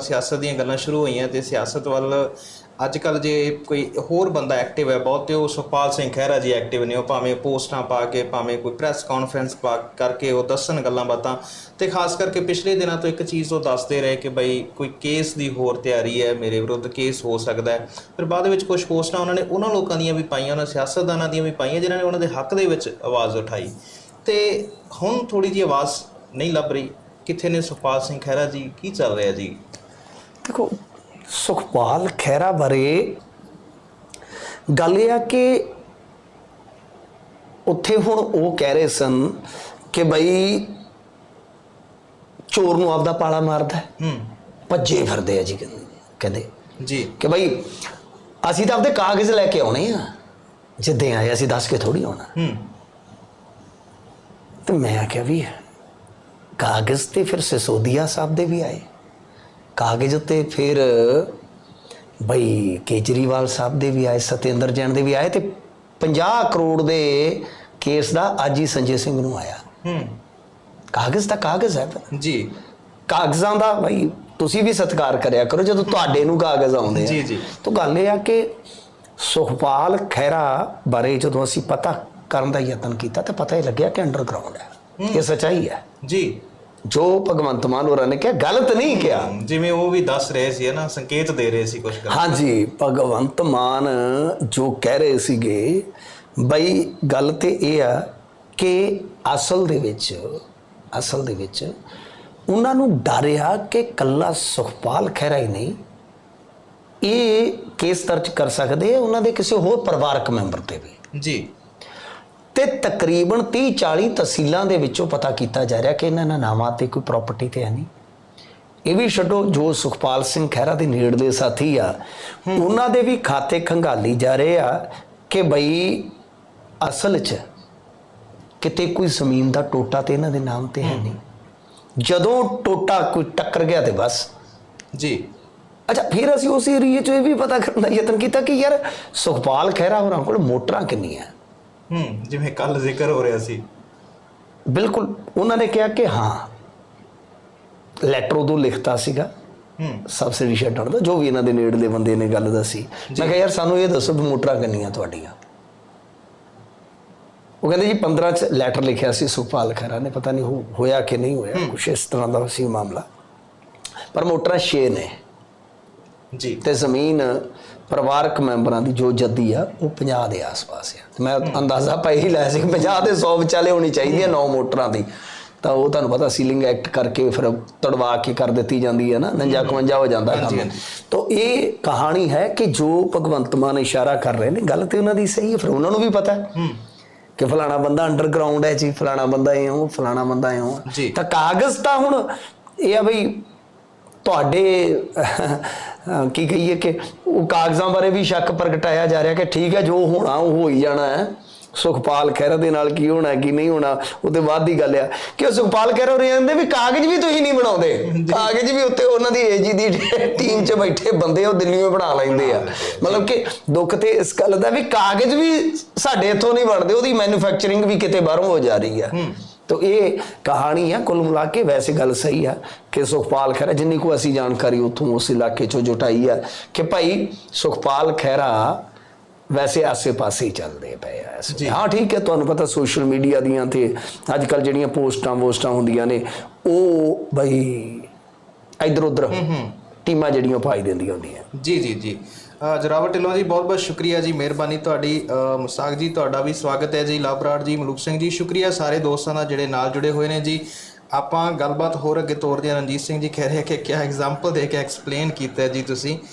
ਸਿਆਸਤ ਦੀਆਂ ਗੱਲਾਂ ਸ਼ੁਰੂ ਹੋਈਆਂ ਤੇ ਸਿਆਸਤ ਵੱਲ ਅੱਜ ਕੱਲ ਜੇ ਕੋਈ ਹੋਰ ਬੰਦਾ ਐਕਟਿਵ ਹੈ ਬਹੁਤ, ਤੇ ਉਹ ਸੁਖਪਾਲ ਸਿੰਘ ਖਹਿਰਾ ਜੀ ਐਕਟਿਵ ਨੇ, ਉਹ ਭਾਵੇਂ ਪੋਸਟਾਂ ਪਾ ਕੇ, ਭਾਵੇਂ ਕੋਈ ਪ੍ਰੈਸ ਕਾਨਫਰੰਸ ਪਾ ਕਰਕੇ ਉਹ ਦੱਸਣ ਗੱਲਾਂ ਬਾਤਾਂ ਤੇ ਖਾਸ ਕਰਕੇ ਪਿਛਲੇ ਦਿਨਾਂ ਤੋਂ ਇੱਕ ਚੀਜ਼ ਉਹ ਦੱਸਦੇ ਰਹੇ ਕਿ ਬਈ ਕੋਈ ਕੇਸ ਦੀ ਹੋਰ ਤਿਆਰੀ ਹੈ, ਮੇਰੇ ਵਿਰੁੱਧ ਕੇਸ ਹੋ ਸਕਦਾ ਹੈ। ਫਿਰ ਬਾਅਦ ਵਿੱਚ ਕੁਝ ਪੋਸਟਾਂ ਉਹਨਾਂ ਨੇ ਉਹਨਾਂ ਲੋਕਾਂ ਦੀਆਂ ਵੀ ਪਾਈਆਂ, ਉਹਨਾਂ ਸਿਆਸਤਦਾਨਾਂ ਦੀਆਂ ਵੀ ਪਾਈਆਂ, ਜਿਨ੍ਹਾਂ ਨੇ ਉਹਨਾਂ ਦੇ ਹੱਕ ਦੇ ਵਿੱਚ ਆਵਾਜ਼ ਉਠਾਈ। ਤੇ ਹੁਣ ਥੋੜੀ ਜਿਹੀ ਆਵਾਜ਼ ਨਹੀਂ ਲੱਭ ਰਹੀ। ਕਿੱਥੇ ਨੇ ਸੁਖਪਾਲ ਸਿੰਘ ਖਹਿਰਾ ਜੀ? ਕੀ ਚੱਲ ਰਿਹਾ ਜੀ? ਦੇਖੋ ਸੁਖਪਾਲ ਖਹਿਰਾ ਬਾਰੇ ਗੱਲ ਇਹ ਆ ਕਿ ਉੱਥੇ ਹੁਣ ਉਹ ਕਹਿ ਰਹੇ ਸਨ ਕਿ ਬਈ ਚੋਰ ਨੂੰ ਆਪਦਾ ਪਾਲਾ ਮਾਰਦਾ ਹੈ। ਭੱਜੇ ਫਿਰਦੇ ਆ ਜੀ ਕਹਿੰਦੇ- ਕਹਿੰਦੇ। ਜੀ। ਕਿ ਬਈ ਅਸੀਂ ਤਾਂ ਆਪਦੇ ਕਾਗਜ਼ ਲੈ ਕੇ ਆਉਣੇ ਆ। ਜਿੱਦੇ ਆਏ ਅਸੀਂ ਦੱਸ ਕੇ ਥੋੜੀ ਆਉਣਾ। ਹੂੰ। ਤੇ ਮੈਂ ਆਖਿਆ ਵੀ ਕਾਗਜ਼ ਤੇ ਫਿਰ ਸਿਸੋਦੀਆ ਸਾਹਿਬ ਦੇ ਵੀ ਆਏ। ਕਾਗਜ਼ ਤੇ ਫਿਰ ਬਈ ਕੇਜਰੀਵਾਲ ਸਾਹਿਬ ਦੇ ਵੀ ਆਏ ਸਤਿੰਦਰ ਜੈਨ ਦੇ ਵੀ ਆਏ ਤੇ 50 ਕਰੋੜ ਦੇ ਕੇਸ ਦਾ ਅੱਜ ਹੀ ਸੰਜੇ ਸਿੰਘ ਨੂੰ ਆਇਆ। ਹੂੰ। ਕਾਗਜ਼ ਤਾਂ ਕਾਗਜ਼ ਹੈ। ਜੀ। ਕਾਗਜ਼ਾਂ ਦਾ ਬਈ ਤੁਸੀਂ ਵੀ ਸਤਿਕਾਰ ਕਰਿਆ ਕਰੋ ਜਦੋਂ ਤੁਹਾਡੇ ਨੂੰ ਕਾਗਜ਼ ਆਉਂਦੇ ਆ। ਜੀ, ਜੀ। ਤਾਂ ਗੱਲ ਇਹ ਆ ਕਿ ਸੁਖਪਾਲ ਖਹਿਰਾ ਬਾਰੇ ਜਦੋਂ ਅਸੀਂ ਪਤਾ ਕਰਨ ਦਾ ਯਤਨ ਕੀਤਾ ਤਾਂ ਪਤਾ ਹੀ ਲੱਗਿਆ ਕਿ ਅੰਡਰਗਰਾਉਂਡ ਹੈ। ਇਹ ਸੱਚਾਈ ਹੈ। ਜੀ। ਜੋ ਭਗਵੰਤ ਮਾਨ ਹੋਰਾਂ ਨੇ ਕਿਹਾ ਗਲਤ ਨਹੀਂ ਕਿਹਾ। ਜਿਵੇਂ ਉਹ ਵੀ ਦੱਸ ਰਹੇ ਸੀ ਨਾ ਸੰਕੇਤ ਦੇ ਰਹੇ ਸੀ ਕੁਝ ਹਾਂਜੀ ਭਗਵੰਤ ਮਾਨ ਜੋ ਕਹਿ ਰਹੇ ਸੀਗੇ ਬਈ ਗੱਲ ਤੇ ਇਹ ਆ ਕਿ ਅਸਲ ਦੇ ਵਿੱਚ ਅਸਲ ਦੇ ਵਿੱਚ ਉਹਨਾਂ ਨੂੰ ਡਰਿਆ ਕਿ ਕੱਲਾ ਸੁਖਪਾਲ ਖਹਿਰਾ ਹੀ ਨਹੀਂ ਇਹ ਕੇਸ ਦਰਜ ਕਰ ਸਕਦੇ ਆ ਉਹਨਾਂ ਦੇ ਕਿਸੇ ਹੋਰ ਪਰਿਵਾਰਕ ਮੈਂਬਰ ਤੇ ਵੀ। ਜੀ। ਤੇ ਤਕਰੀਬਨ 30 40 ਤਹਿਸੀਲਾਂ ਦੇ ਵਿੱਚੋਂ ਪਤਾ ਕੀਤਾ ਜਾ ਰਿਹਾ ਕਿ ਇਹਨਾਂ ਦਾ ਨਾਮਾਂ ਤੇ ਕੋਈ ਪ੍ਰਾਪਰਟੀ ਤੇ ਹੈ ਨਹੀਂ। ਇਹ ਵੀ ਛੱਡੋ ਜੋ ਸੁਖਪਾਲ ਸਿੰਘ ਖਹਿਰਾ ਦੇ ਨੇੜਲੇ ਸਾਥੀ ਆ ਉਹਨਾਂ ਦੇ ਵੀ ਖਾਤੇ ਖੰਗਾਲੀ ਜਾ ਰਹੇ ਆ ਕਿ ਬਈ ਅਸਲ 'ਚ ਕਿਤੇ ਕੋਈ ਜ਼ਮੀਨ ਦਾ ਟੋਟਾ ਤੇ ਇਹਨਾਂ ਦੇ ਨਾਮ ਤੇ ਹੈ ਨਹੀਂ। ਜਦੋਂ ਟੋਟਾ ਕੋਈ ਟੱਕਰ ਗਿਆ ਤੇ ਬਸ। ਜੀ। ਅੱਛਾ ਫਿਰ ਅਸੀਂ ਉਸ ਏਰੀਏ 'ਚ ਇਹ ਵੀ ਪਤਾ ਕਰਨ ਦਾ ਯਤਨ ਕੀਤਾ ਕਿ ਯਾਰ ਸੁਖਪਾਲ ਖਹਿਰਾ ਹੋਰਾਂ ਕੋਲ ਮੋਟਰਾਂ ਕਿੰਨੀਆਂ? ਹੂੰ ਜਿਵੇਂ ਕੱਲ ਜ਼ਿਕਰ ਹੋ ਰਿਹਾ ਸੀ। ਬਿਲਕੁਲ ਉਹਨਾਂ ਨੇ ਕਿਹਾ ਕਿ ਹਾਂ ਲੈਟਰ ਉਦੋਂ ਲਿਖਤਾ ਸੀਗਾ। ਹੂੰ। ਸਬਸਿਡੀ ਛੱਡਣ ਦਾ ਜੋ ਵੀ ਇਹਨਾਂ ਦੇ ਨੇੜਲੇ ਬੰਦੇ ਨੇ ਗੱਲ ਦੱਸੀ। ਮੈਂ ਕਿਹਾ ਯਾਰ ਸਾਨੂੰ ਇਹ ਦੱਸੋ ਮੋਟਰਾਂ ਕਿੰਨੀਆਂ ਤੁਹਾਡੀਆਂ? ਉਹ ਕਹਿੰਦੇ ਜੀ 15 ਚ ਲੈਟਰ ਲਿਖਿਆ ਸੀ ਸੁਖਪਾਲ ਖਹਿਰਾ ਨੇ ਪਤਾ ਨਹੀਂ ਹੋਇਆ ਕਿ ਨਹੀਂ ਹੋਇਆ ਕੁਛ ਇਸ ਤਰ੍ਹਾਂ ਦਾ ਸੀ ਮਾਮਲਾ। ਪਰ ਮੋਟਰਾਂ 6 ਨੇ। ਜੀ। ਤੇ ਜ਼ਮੀਨ ਪਰਿਵਾਰਕ ਮੈਂਬਰਾਂ ਦੀ ਜੋ ਜੱਦੀ ਆ ਉਹ 50 ਦੇ ਆਸ-ਪਾਸ ਆ। ਤੇ ਮੈਂ ਅੰਦਾਜ਼ਾ ਪਾਈ ਹੀ ਲਾਇਆ ਸੀ ਕਿ 50 ਦੇ 100 ਵਿਚਾਲੇ ਹੋਣੀ ਚਾਹੀਦੀ ਹੈ 9 ਮੋਟਰਾਂ ਦੀ। ਤਾਂ ਉਹ ਤੁਹਾਨੂੰ ਪਤਾ ਸੀਲਿੰਗ ਐਕਟ ਕਰਕੇ ਫਿਰ ਤੜਵਾ ਕੇ ਕਰ ਦਿੱਤੀ ਜਾਂਦੀ ਹੈ ਨਾ 49 51 ਹੋ ਜਾਂਦਾ ਕੰਮ। ਤਾਂ ਇਹ ਕਹਾਣੀ ਹੈ ਕਿ ਜੋ ਭਗਵੰਤ ਮਾਨ ਇਸ਼ਾਰਾ ਕਰ ਰਹੇ ਨੇ ਗੱਲ ਤੇ ਉਹਨਾਂ ਦੀ ਸਹੀ ਹੈ ਫਿਰ ਉਹਨਾਂ ਨੂੰ ਵੀ ਪਤਾ ਹੈ ਕਿ ਫਲਾਣਾ ਬੰਦਾ ਅੰਡਰਗਰਾਉਂਡ ਹੈ ਜੀ ਫਲਾਣਾ ਬੰਦਾ ਇਹ ਹੋ ਫਲਾਣਾ ਬੰਦਾ ਇਹ ਹੋ ਜੀ। ਤਾਂ ਕਾਗਜ਼ ਤਾਂ ਹੁਣ ਇਹ ਆ ਬਈ ਤੁਹਾਡੇ ਕੀ ਕਹੀਏ ਕਿ ਉਹ ਕਾਗਜ਼ਾਂ ਬਾਰੇ ਵੀ ਸ਼ੱਕ ਪ੍ਰਗਟਾਇਆ ਜਾ ਰਿਹਾ ਕਿ ਠੀਕ ਹੈ, ਜੋ ਹੋਣਾ ਉਹ ਹੋ ਹੀ ਜਾਣਾ ਹੈ। ਸੁਖਪਾਲ ਖਹਿਰਾ ਦੇ ਨਾਲ ਕੀ ਹੋਣਾ, ਕੀ ਨਹੀਂ ਹੋਣਾ ਉਹਦੇ ਬਾਅਦ ਦੀ ਗੱਲ ਆ। ਕਿ ਉਹ ਸੁਖਪਾਲ ਖਹਿਰਾ ਹੋ ਜਾਂਦੇ ਵੀ ਕਾਗਜ਼ ਵੀ ਤੁਸੀਂ ਨਹੀਂ ਬਣਾਉਂਦੇ? ਕਾਗਜ਼ ਵੀ ਉੱਤੇ ਉਹਨਾਂ ਦੀ ਏਜੀ ਦੀ ਟੀਮ 'ਚ ਬੈਠੇ ਬੰਦੇ ਉਹ ਦਿੱਲੀੋਂ ਬਣਾ ਲੈਂਦੇ ਆ। ਮਤਲਬ ਕਿ ਦੁੱਖ ਤੇ ਇਸ ਗੱਲ ਦਾ ਵੀ ਕਾਗਜ਼ ਵੀ ਸਾਡੇ ਇੱਥੋਂ ਨਹੀਂ ਬਣਦੇ, ਉਹਦੀ ਮੈਨੂਫੈਕਚਰਿੰਗ ਵੀ ਕਿਤੇ ਬਾਹਰੋਂ ਹੋ ਜਾ ਰਹੀ ਆ। ਤੋ ਇਹ ਕਹਾਣੀ ਆ ਕੁੱਲ ਮਿਲਾ ਕੇ ਵੈਸੇ ਗੱਲ ਸਹੀ ਆ ਕਿ ਸੁਖਪਾਲ ਖਹਿਰਾ ਜਿੰਨੀ ਕੋ ਅਸੀਂ ਜਾਣਕਾਰੀ ਉੱਥੋਂ ਉਸ ਇਲਾਕੇ ਚੋਂ ਜੁਟਾਈ ਆ ਕਿ ਭਾਈ ਸੁਖਪਾਲ ਖਹਿਰਾ ਵੈਸੇ ਆਸੇ-ਪਾਸੇ ਹੀ ਚੱਲਦੇ ਪਏ ਆ। ਹਾਂ ਠੀਕ ਹੈ ਤੁਹਾਨੂੰ ਪਤਾ ਸੋਸ਼ਲ ਮੀਡੀਆ ਦੀਆਂ ਤੇ ਅੱਜ ਕੱਲ ਜਿਹੜੀਆਂ ਪੋਸਟਾਂ ਵੋਸਟਾਂ ਹੁੰਦੀਆਂ ਨੇ ਉਹ ਬਈ ਇਧਰ ਉਧਰ ਟੀਮਾਂ ਜਿਹੜੀਆਂ ਪਾਈ ਦਿੰਦੀਆਂ ਹੁੰਦੀਆਂ। ਜੀ ਜੀ ਜੀ। ਜਰਾਵਰ ਢਿੱਲੋਂ ਜੀ, ਬਹੁਤ ਬਹੁਤ ਸ਼ੁਕਰੀਆ ਜੀ, ਮਿਹਰਬਾਨੀ ਤੁਹਾਡੀ। ਮੁਸਾਕ ਜੀ, ਤੁਹਾਡਾ ਵੀ ਸਵਾਗਤ ਹੈ ਜੀ ਲਾਬਰਾੜ ਜੀ, ਮਲੂਕ ਸਿੰਘ ਜੀ। ਸ਼ੁਕਰੀਆ ਸਾਰੇ ਦੋਸਤਾਂ ਦਾ ਜਿਹੜੇ ਨਾਲ ਜੁੜੇ ਹੋਏ ਨੇ ਜੀ। ਆਪਾਂ ਗੱਲਬਾਤ ਹੋਰ ਅੱਗੇ ਤੋਰਦੇ ਹਾਂ। ਰਣਜੀਤ ਸਿੰਘ ਜੀ ਕਹਿ ਰਹੇ ਕਿ ਕਿਆ ਐਗਜ਼ਾਮਪਲ ਦੇ ਕੇ ਐਕਸਪਲੇਨ ਕੀਤਾ ਜੀ ਤੁਸੀਂ।